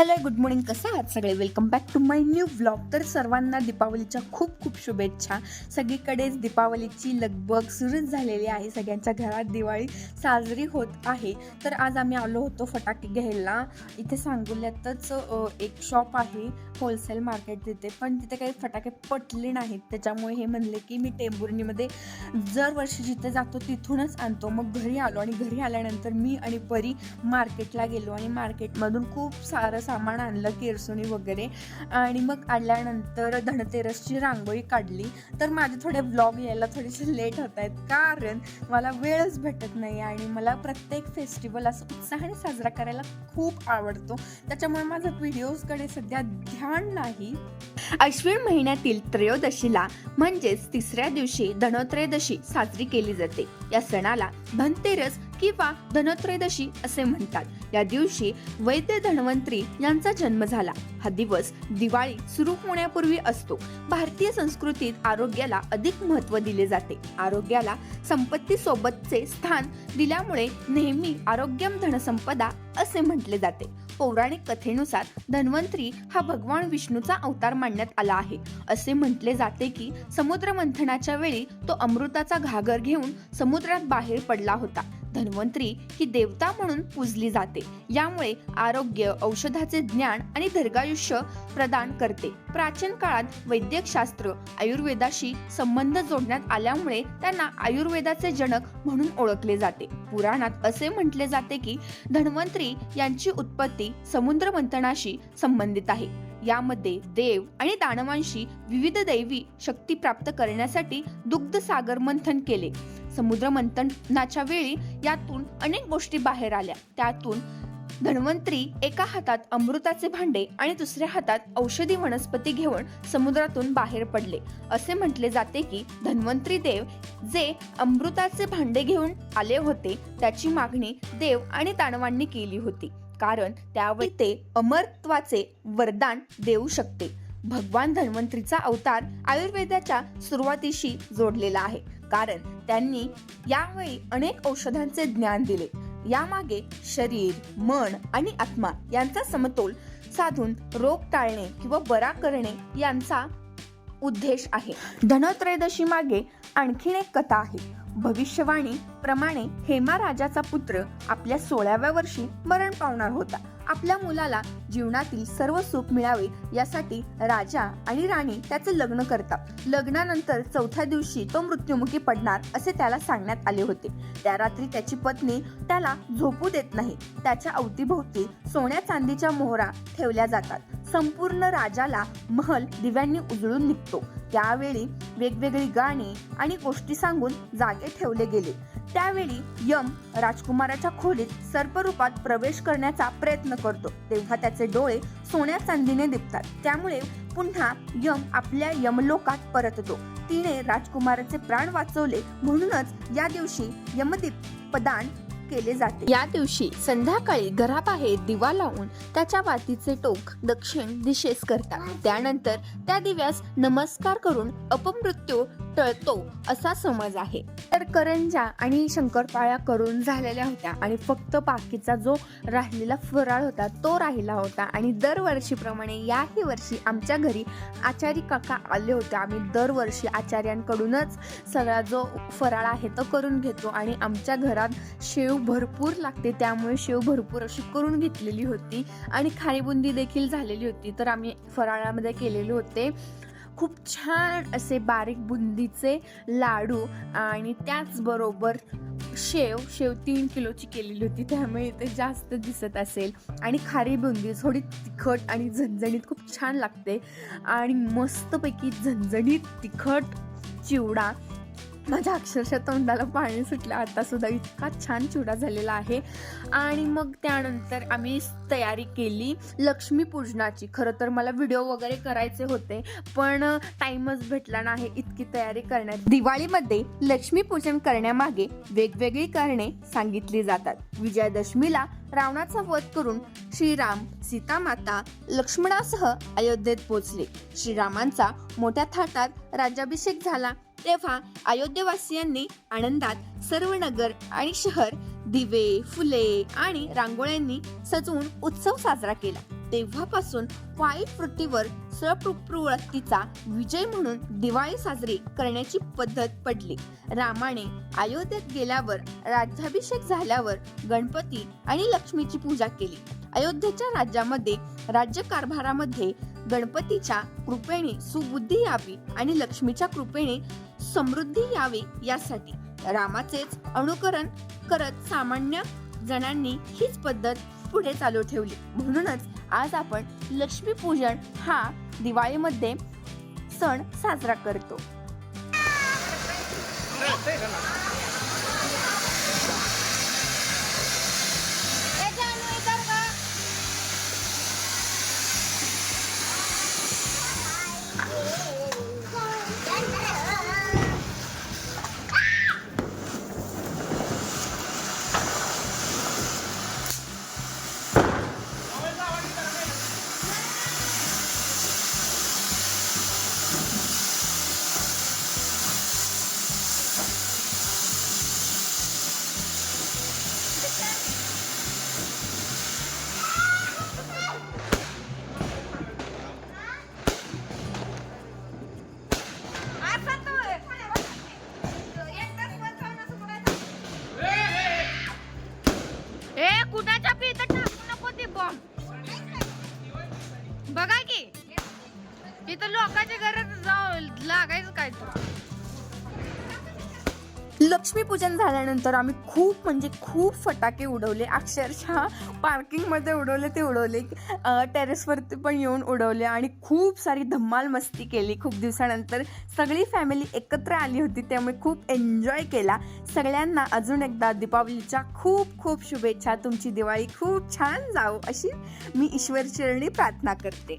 Hello good morning कसं आहात सगळे? Welcome back to my new vlog तर सर्वांना दीपावलीच्या खूप खूप शुभेच्छा. सगळीकडेच दीपावलीची लगबग सुरूच झालेली आहे. सगळ्यांच्या घरात दिवाळी साजरी होत आहे. तर आज आम्ही आलो होतो फटाके घ्यायला. इथे सांगोल्यातच एक शॉप आहे होलसेल मार्केट तिथे. पण तिथे काही फटाके पटले नाहीत. त्याच्यामुळे हे म्हणले की मी टेंबुर्णीमध्ये जर वर्षी जिथे जातो तिथूनच आणतो. मग घरी आलो आणि घरी आल्यानंतर मी आणि परी मार्केटला गेलो. आणि मार्केटमधून खूप सारं सामान आणलं केरसुणी वगैरे. आणि मग आल्यानंतर धनतेरसची रांगोळी काढली. तर माझे थोडे ब्लॉग यायला थोडेसे लेट होत आहेत. कारण मला वेळच भेटत नाही आणि मला प्रत्येक फेस्टिवल असं उत्साहाने साजरा करायला खूप आवडतो. त्याच्यामुळे माझं व्हिडिओजकडे सध्या ध्यान नाही. अश्विन महिन्यातील त्रयोदशीला म्हणजेच तिसऱ्या दिवशी धनोत्रयोदशी साजरी केली जाते. या सणाला धनतेरस किंवा धनोत्रयोदशी असे म्हणतात. या दिवशी वैद्य धन्वंतरी यांचा जन्म झाला. हा दिवस दिवाळी सुरू होण्यापूर्वी असतो. भारतीय संस्कृतीत आरोग्याला अधिक महत्त्व दिले जाते. आरोग्याला संपत्ती सोबतचे स्थान दिल्यामुळे नेहमी आरोग्यम धनसंपदा असे म्हटले जाते. पौराणिक कथेनुसार धन्वंतरी हा भगवान विष्णूचा अवतार मानण्यात आला आहे. असे म्हटले जाते की समुद्र मंथनाच्या वेळी तो अमृताचा घागर घेऊन समुद्रात बाहेर पडला होता. धन्वंतरी ही देवता म्हणून पूजली जाते. यामुळे आरोग्य औषधाचे ज्ञान आणि दीर्घायुष्य प्रदान करते. प्राचीन काळात वैद्यकशास्त्र आयुर्वेदाशी संबंध जोडण्यात आल्यामुळे त्यांना आयुर्वेदाचे जनक म्हणून ओळखले जाते. पुराणात असे म्हटले जाते की धन्वंतरी यांची उत्पत्ती समुद्र मंथनाशी संबंधित आहे. यामध्ये देव आणि दानवांशी विविध दैवी शक्ती प्राप्त करण्यासाठी दुग्ध सागर मंथन केले. समुद्र मंथनाच्या वेळी यातून अनेक गोष्टी बाहेर आल्या. त्यातून धन्वंतरी एका हातात अमृताचे भांडे आणि दुसऱ्या हातात औषधी वनस्पती घेऊन समुद्रातून बाहेर पडले. असे म्हटले जाते की धन्वंतरी देव जे अमृताचे भांडे घेऊन आले होते त्याची मागणी देव आणि दानवांनी केली होती. कारण त्यावेळी ते अमरत्वाचे वरदान देऊ शकते. भगवान धन्वंतरीचा अवतार आयुर्वेदाच्या सुरुवातीशी जोडलेला आहे. कारण त्यांनी यावेळी अनेक औषधांचे ज्ञान दिले. यामागे शरीर मन आणि आत्मा यांचा समतोल साधून रोग टाळणे किंवा बरा करणे यांचा उद्देश आहे. धनत्रयोदशी मागे आणखीन एक कथा आहे. भविष्यवाणी प्रमाणे हेमा राजाचा पुत्र आपल्या सोळाव्या वर्षी मरण पावणार होता. आपल्या मुलाला जीवनातील सर्व सुख मिळावे यासाठी राजा आणि राणी त्याचे लग्न करतात. लग्नानंतर चौथ्या दिवशी तो मृत्युमुखी पडणार असे त्याला सांगण्यात आले होते. त्या रात्री त्याची पत्नी त्याला झोपू देत नाही. त्याच्या अवतीभोवती सोन्या चांदीच्या मोहरा ठेवल्या जातात. संपूर्ण राजाला महल दिव्यांनी उजळून निघतो. त्यावेळी वेगवेगळी गाणी आणि गोष्टी सांगून जागे ठेवले गेले. त्यावेळी यम राजकुमाराच्या खोलीत सर्परूपात प्रवेश करण्याचा प्रयत्न करतो. तेव्हा त्याचे डोळे सोन्या चांदीने दिपतात. त्यामुळे पुन्हा यम आपल्या यमलोकात परततो. तिने राजकुमाराचे प्राण वाचवले म्हणूनच या दिवशी यमदीप प्रदान केले जाते. या दिवशी संध्याकाळी घराबाहेर दिवा लावून त्याच्या वातीचे टोक दक्षिण दिशेस करतात. त्यानंतर त्या दिव्यास नमस्कार करून अपमृत्यू टळतो असा समज आहे. तर करंजा आणि शंकरपाळ्या करून झालेल्या होत्या आणि फक्त बाकीचा जो राहिलेला फराळ होता तो राहिला होता. आणि दरवर्षीप्रमाणे याही वर्षी आमच्या घरी आचारी काका आले होते. आम्ही दरवर्षी आचार्यांकडूनच सगळा जो फराळ आहे तो करून घेतो आणि आमच्या घरात शेव भरपूर लागते. त्यामुळे शेव भरपूर अशी करून घेतलेली होती आणि खाणीबुंदी देखील झालेली होती. तर आम्ही फराळामध्ये केलेले होते. खूप छान असे बारीक बुंदीचे लाडू आणि त्याचबरोबर शेव शेव तीन किलोची केलेली होती त्यामुळे ते जास्त दिसत असेल. आणि खारी बुंदी थोडी तिखट आणि झणझणीत खूप छान लागते. आणि मस्तपैकी झणझणीत तिखट चिवडा माझ्या अक्षरशः तोंडाला पाणी सुटलं. आता सुद्धा इतका छान चिवडा झालेला आहे. आणि मग त्यानंतर आम्ही तयारी केली लक्ष्मीपूजनाची खरं तर मला व्हिडिओ वगैरे करायचे होते पण टाइमच भेटला नाही इतकी तयारी करण्यात. दिवाळीमध्ये लक्ष्मीपूजन करण्यामागे वेगवेगळी कारणे सांगितली जातात. विजयादशमीला रावणाचा वध करून श्रीराम सीतामाता लक्ष्मणासह अयोध्येत पोचले श्रीरामांचा मोठ्या थाटात राज्याभिषेक झाला. तेव्हा अयोध्येवासियांनी आनंदात सर्व नगर आणि शहर दिवे फुले आणि रांगोळ्यांनी सजवून उत्सव साजरा केला. तेव्हापासून वाईट वृत्तीवर सप्रवृत्तीचा विजय म्हणून दिवाळी साजरी करण्याची पद्धत पडली. रामाने अयोध्येत गेल्यावर राज्याभिषेक झाल्यावर गणपती आणि लक्ष्मीची पूजा केली. अयोध्येच्या राज्यामध्ये राज्यकारभारामध्ये गणपतीच्या कृपेने सुबुद्धी यावी आणि लक्ष्मीच्या कृपेने समृद्धी यावी यासाठी रामाचेच अनुकरण करत सामान्य जणांनी हीच पद्धत पुढे चालू ठेवली. म्हणूनच आज आपण लक्ष्मीपूजन हा दिवाळीमध्ये सण साजरा करतो. बघा की. इथं लोकांच्या घरात जाऊ लागायचं काय तर. लक्ष्मीपूजन झाल्यानंतर आम्ही खूप म्हणजे खूप फटाके उडवले. अक्षरशः पार्किंगमध्ये उडवले ते उडवले. टेरेसवरती पण येऊन उडवले आणि खूप सारी धम्माल मस्ती केली खूप दिवसानंतर. सगळी फॅमिली एकत्र आली होती त्यामुळे खूप एन्जॉय केला. सगळ्यांना अजून एकदा दीपावलीच्या खूप खूप शुभेच्छा. तुमची दिवाळी खूप छान जावो अशी मी ईश्वरचरणी प्रार्थना करते.